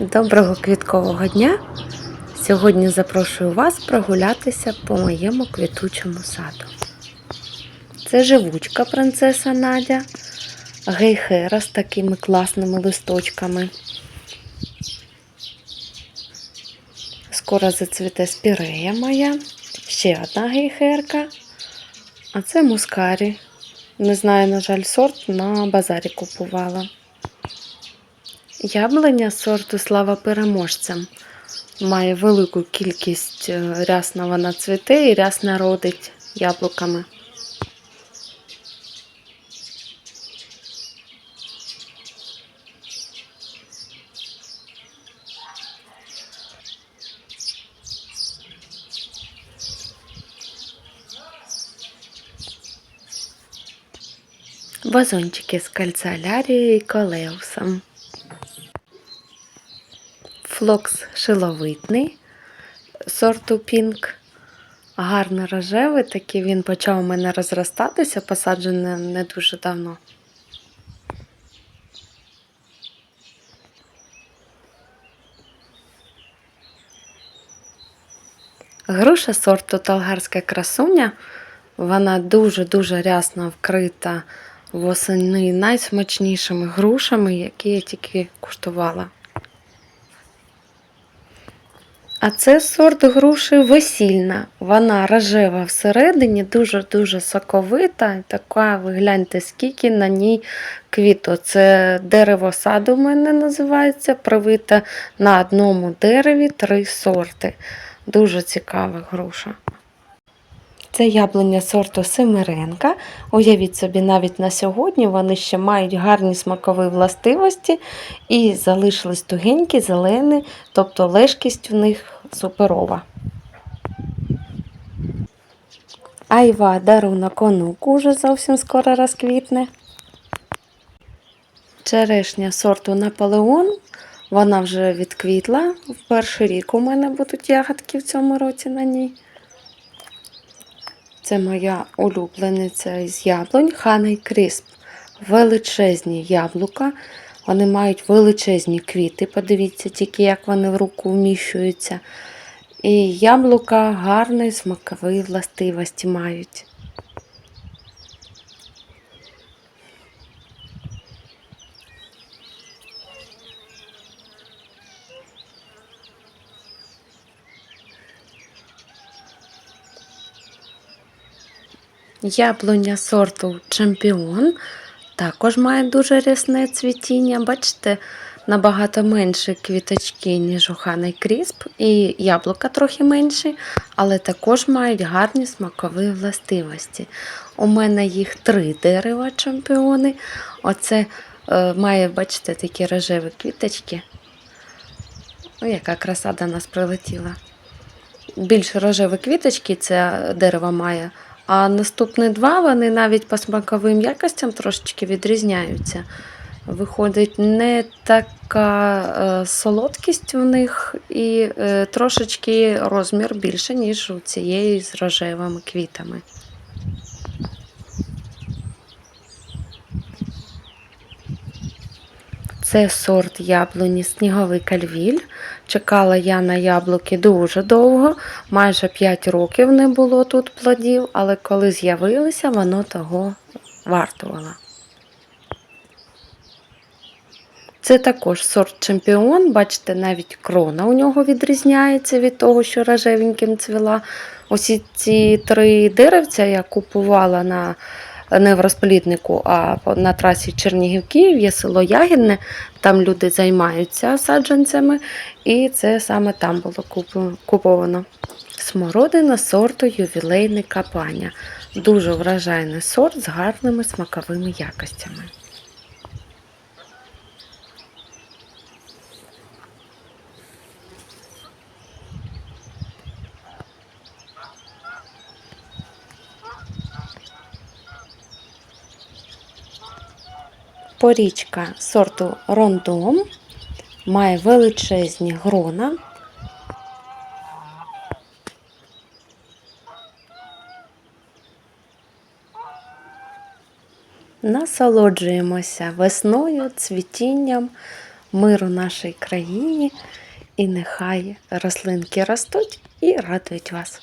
Доброго квіткового дня! Сьогодні запрошую вас прогулятися по моєму квітучому саду. Це живучка принцеса Надя, гейхера з такими класними листочками. Скоро зацвіте спірея моя, ще одна гейхерка, а це мускарі. Не знаю, на жаль, сорт на базарі купувала. Яблуня сорту Слава переможцям. Має велику кількість е, рясно вона цвіте і рясно родить яблуками. Вазончики з кальцалярією і колеусом. Флокс шиловидний сорту Пінк. Гарно рожевий, такий він почав у мене розростатися, посаджений не дуже давно. Груша сорту Талгарська красуня. Вона дуже-дуже рясно вкрита восени найсмачнішими грушами, які я тільки куштувала. А це сорт груші весільна. Вона рожева всередині, дуже-дуже соковита. Така, ви гляньте, скільки на ній квіту. Це дерево саду в мене називається. Привита на одному дереві три сорти. Дуже цікава груша. Це яблуня сорту Семиренка. Уявіть собі, навіть на сьогодні вони ще мають гарні смакові властивості і залишились тугенькі, зелені, тобто лежкість в них суперова. Айва дарунок онуку уже зовсім скоро розквітне. Черешня сорту Наполеон. Вона вже відквітла. В перший рік у мене будуть ягодки в цьому році на ній. Це моя улюблениця із яблунь Ханий Крісп. Величезні яблука. Вони мають величезні квіти. Подивіться тільки, як вони в руку вміщуються. І яблука гарної смакової властивості мають. Яблуня сорту Чемпіон також має дуже рясне цвітіння. Бачите, набагато менше квіточки, ніж у Крісп, і яблука трохи менші, але також мають гарні смакові властивості. У мене їх три дерева чемпіони. Оце е, має, бачите, такі рожеві квіточки. Ой, яка краса до нас прилетіла. Більш рожеві квіточки це дерево має. А наступні два вони навіть по смаковим якостям трошечки відрізняються. Виходить, не така е, солодкість в них і е, трошечки розмір більше, ніж у цієї з рожевими квітами. Це сорт яблуні Сніговий кальвіль. Чекала я на яблуки дуже довго, майже 5 років не було тут плодів, але коли з'явилися, воно того вартувало. Це також сорт чемпіон. Бачите, навіть крона у нього відрізняється від того, що рожевеньким цвіла. Усі ці три деревця я купувала на не в розпліднику, а на трасі Чернігів-Київ є село Ягідне, там люди займаються саджанцями, і це саме там було куповано. Смородина сорту ювілейний капаня. Дуже вражайний сорт з гарними смаковими якостями. Порічка сорту Рондом має величезні грона. Насолоджуємося весною, цвітінням. миру нашій країні, і нехай рослинки ростуть і радують вас.